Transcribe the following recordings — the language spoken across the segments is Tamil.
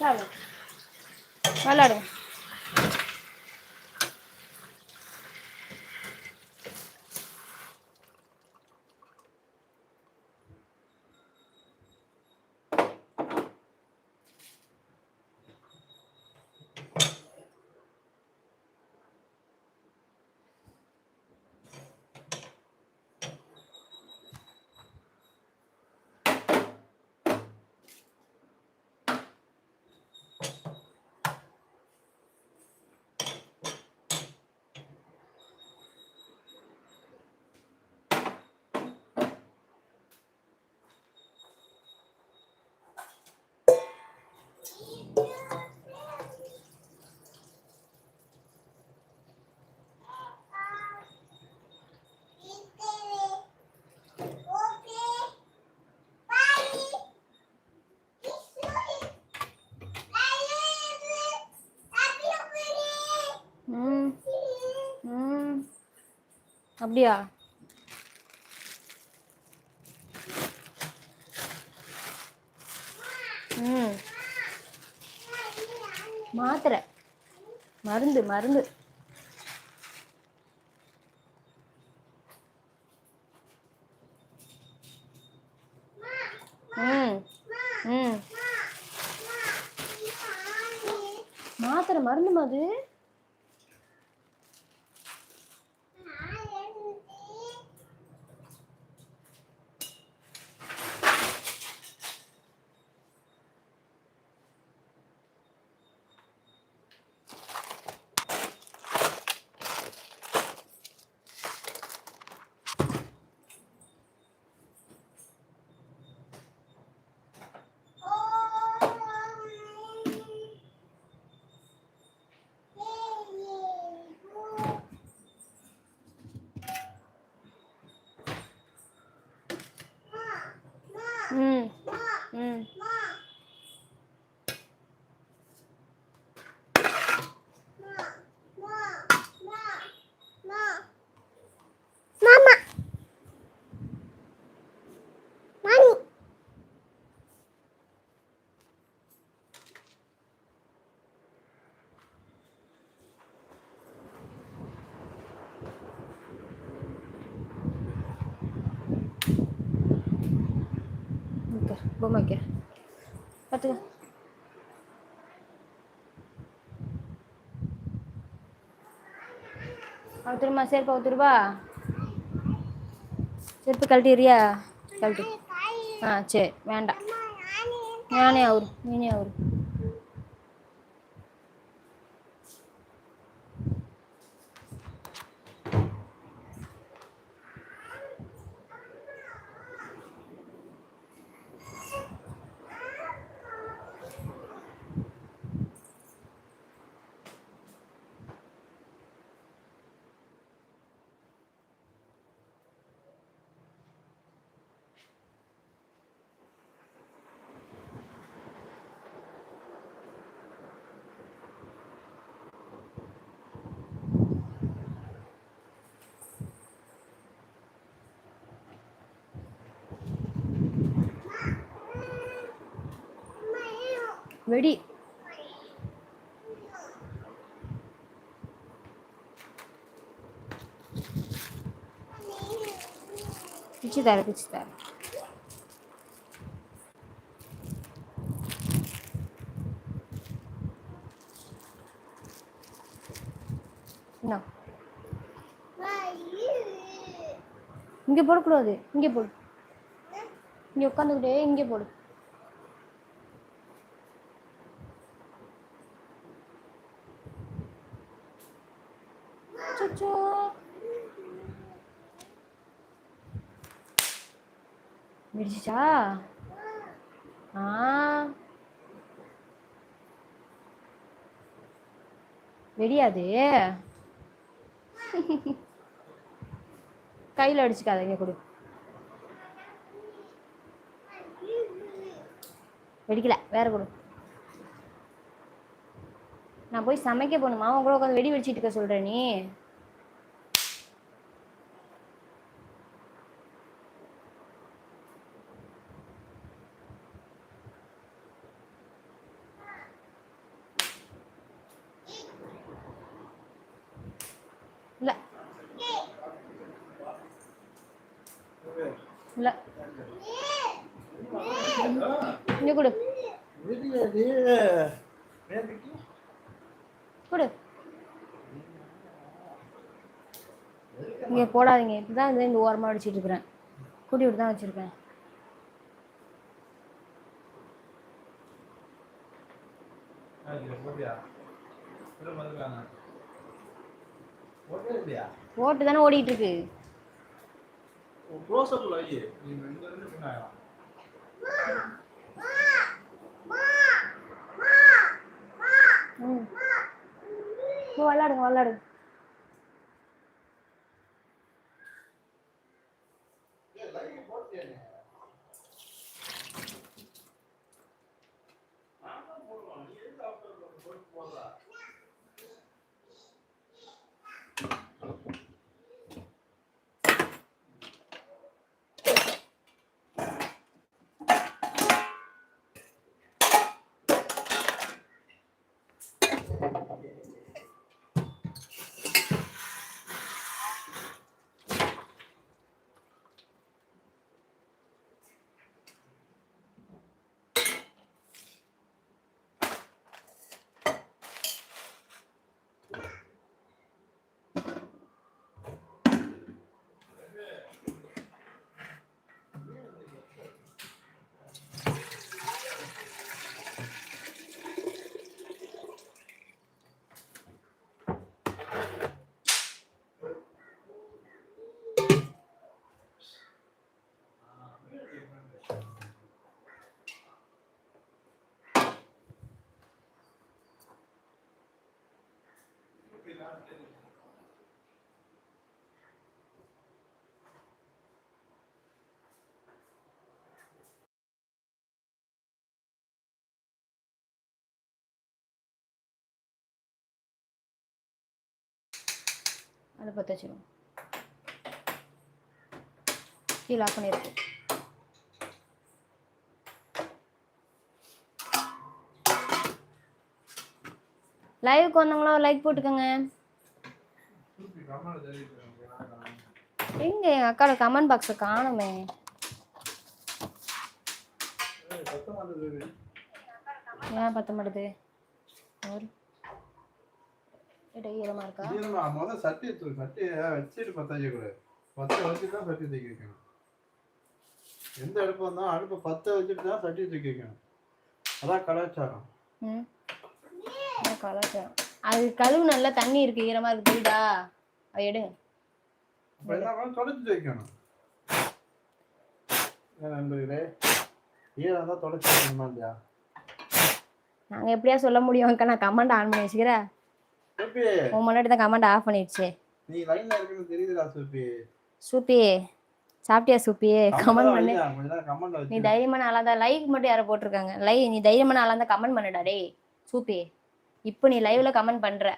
Claro. Va largo. அப்படியா? ம். மாத்திரை. மருந்து மருந்து. ம் ம். மாத்திரை மருந்து மாதிரி ம் ம் பொம்மை வைக்க பார்த்துக்க அவுத்துருமா செருப்பு அவுத்துருவா செருப்பு கழட்டிடுறியா? கழட்டு. ஆ சரி வேண்டாம். நானே அவரு நீனே அவரு. வெடி. பிச்சு தர பிச்சு தர என்ன இங்கே போடக்கூடாது இங்கே போடு. இங்கே உட்காந்துக்கிட்டே இங்கே போடு. அச்சச்சோ. வெடிச்சிச்சா ஆ வெடியாது கையில் அடிச்சுக்காத இங்கே கொடு வெடிக்கல வேற கொடு நான் போய் சமைக்க போகணுமா கூட உட்காந்து வெடி வெடிச்சிட்டு இருக்க சொல்ற நீ இங்கே கொடு. கொடு. இங்கே போடாதீங்க. இப்போ தான் இந்த இந்த ஓரமாக அடிச்சிட்டு இருக்கிறேன். கூட்டி விட்டு தான் வச்சுருக்கேன். ஓட்டு தானே ஓடிட்டு இருக்கு. விளாடுங்க விளாடுங்க. அதை பற்ற வச்சிடும் கீழே ஆஃப் பண்ணிருக்கு லைவுக்கு வந்தவங்களா லைக் போட்டுக்கோங்க. எங்க எங்க அக்காவோட கமெண்ட் பாக்ஸை காணுமே. ஏன் பத்த மாட்டுது? ஒரு இடம் ஈரமா இருக்கா? ஈரமா முத சட்டி வச்சுட்டு பற்ற வைக்கக்கூடாது பற்ற வச்சுட்டு தான் சட்டி தூக்கி வைக்கணும். எந்த அடுப்பு வந்தாலும் அடுப்பை பற்ற வச்சுட்டு தான் சட்டி தூக்கி வைக்கணும். அதான் கலாச்சாரம். கலாச்சாரம். அது கழுவு நல்லா தண்ணி இருக்கு ஈரமா இருக்கு தெரியுதா? அதை எடுங்க. தொடச்சிட்டு வைக்கணும். நண்பர்களே ஈரம் தான் தொடச்சி வைக்கணுமா இல்லையா? நாங்க எப்படியா சொல்ல முடியும் அக்கா? நான் கமெண்ட் ஆன் பண்ணி வச்சுக்கிறேன். உன் முன்னாடி தான் கமெண்ட் ஆஃப் பண்ணிடுச்சு. நீ லைன்ல இருக்குன்னு தெரியுதுடா சூப்பி. சூப்பி சாப்பிட்டியா சூப்பி? கமெண்ட் பண்ணு. நீ வச்சு தைரியமான ஆளா தான் லைக் மட்டும் யாரை போட்டிருக்காங்க. லை நீ தைரியமான ஆளா தான் கமெண்ட் பண்ணுடா டேய் சூப்பி. இப்போ நீ லைவ்ல கமெண்ட் பண்ற.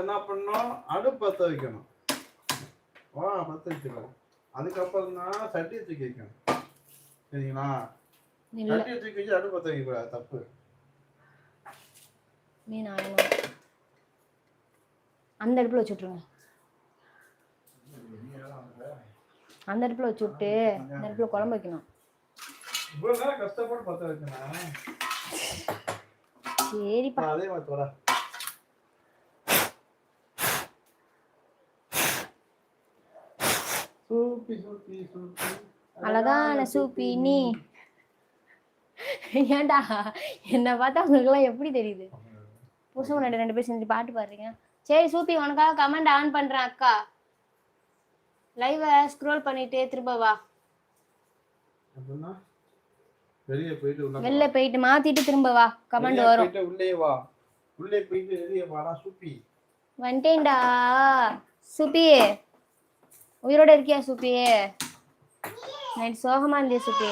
என்ன பண்ணணும்? அடுப்பு பற்ற வைக்கணும். வா பற்ற வைக்கணும் அதுக்கப்புறம் தான் சட்டியை தூக்கி வைக்கணும். சரிங்களா? சட்டியை தூக்கி வச்சு அடுப்பு பற்ற வைக்கக்கூடாது தப்பு. நீ நான் அந்த அடுப்புல வச்சு விட்ருங்க அந்த அடுப்புல வச்சு விட்டு அந்த அடுப்புல குழம்பு வைக்கணும். சரிப்பா. அதே மாதிரி அழகான சூப்பி. நீ. ஏன்டா? என்னை பார்த்தா உங்களுக்குலாம் எப்படி தெரியுது? புருஷன் முன்னாடி ரெண்டு பேர் சேர்ந்து பாட்டு பாடுறீங்க. சரி சூப்பி உனக்காக கமெண்ட் ஆன் பண்றேன் அக்கா. லைவை ஸ்க்ரோல் பண்ணிட்டு திரும்ப வா. வெளியே போயிட்டு வெளில போயிட்டு மாத்திட்டு திரும்ப வா. கமெண்ட் வரும். உள்ளே வா. உள்ளே போயிட்டு வெளியே வாடா சூப்பி. வந்துட்டேன்டா. சூப்பி உயிரோட இருக்கியா சூப்பி? நைட் சோகமா இருந்தியா சூப்பி.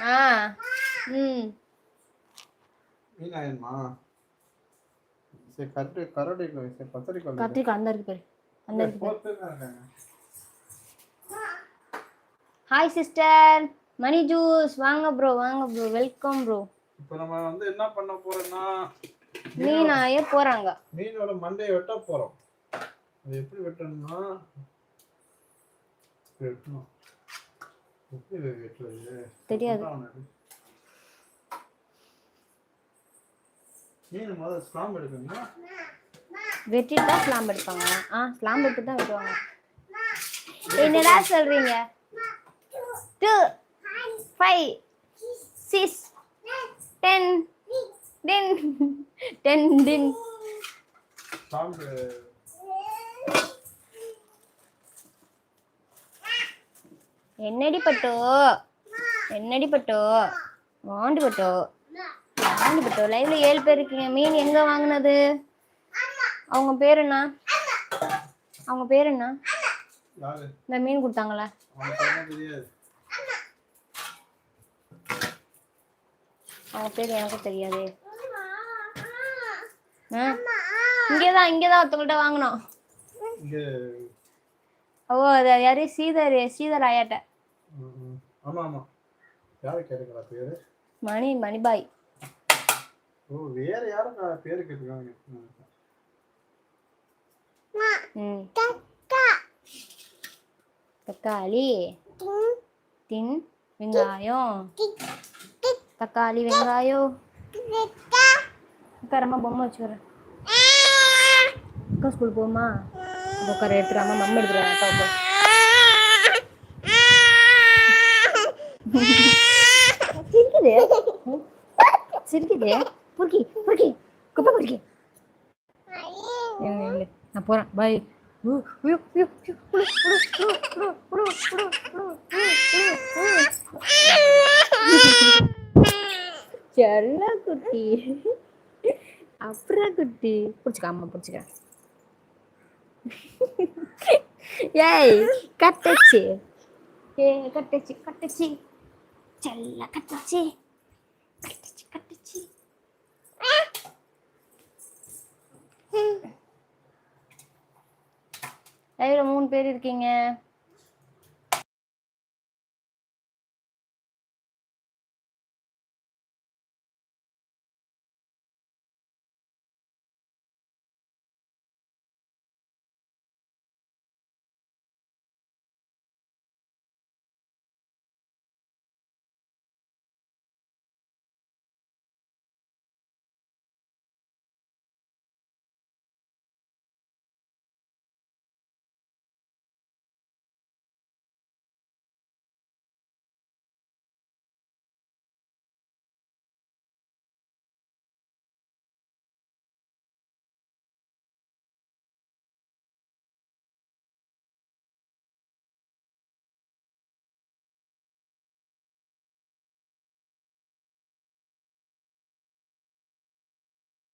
ஆ. ம். மீனாயன்மா சரி கரடி கரடி சரி பத்திரி கொள்ளு கத்திரிக்காய் அந்த இருக்கு பாரு. அந்த இருக்கு பாரு. ஹாய் சிஸ்டர் மணி ஜூஸ் வாங்க ப்ரோ வாங்க ப்ரோ வெல்கம் ப்ரோ இப்போ நம்ம வந்து என்ன பண்ண போறோம்னா மீனாய போறாங்க. மீனோட மண்டையை வெட்ட போறோம். அது எப்படி வெட்டணும்னா வெட்டணும். எப்படி வெட்டுறது? தெரியாது. மீன் முதல்ல ஸ்லாம்பு எடுக்கணும்னா வெட்டிட்டு தான் ஸ்லாம் எடுப்பாங்க. ஆ ஸ்லாம் எடுத்து தான் வெட்டுவாங்க. என்னடா சொல்றீங்க? Two five six ten ten ten ten என்னடி பட்டோ? என்னடி பட்டோ? வாண்டு பட்டோ? பட்டோ லைவ்ல ஏழு பேர் இருக்கீங்க. மீன் எங்க வாங்குனது? அவங்க பேர் என்ன? அவங்க பேர் என்ன? இந்த மீன் கொடுத்தாங்களே? அவங்க பேர் எனக்கும் தெரியாதே. இங்கேதான் இங்கேதான் ஒருத்தவங்கள்ட்ட வாங்கினோம். ஓ அது யாரு? ஸ்ரீதர் ஸ்ரீதர் ஆயாட்ட ம், ம். ஆமா ஆமா. யாரு கேட்டுக்கிறா பேரு? மணி மணிபாய். ஓ வேற யாரும் பேரு கேட்டுருக்காங்க. ம். ம். கக்கா தக்காளி. தின். வெங்காயம். தக்காளி வெங்காயம். உட்காரம்மா பொம்மை வச்சு வரேன் அக்கா ஸ்கூல் போமா உட்கார எடுத்துடாம மம்மி எடுத்துருவேன் அக்கா சிரிக்குது. சிரிக்குது? campur baik. Jalan aku di. Apra aku di. Purci kamu purci kamu Yay Kata C. Kata C Kata C. Jalan kata C Kata C. Kata C Kata C. லைவ்ல மூணு பேர் இருக்கீங்க.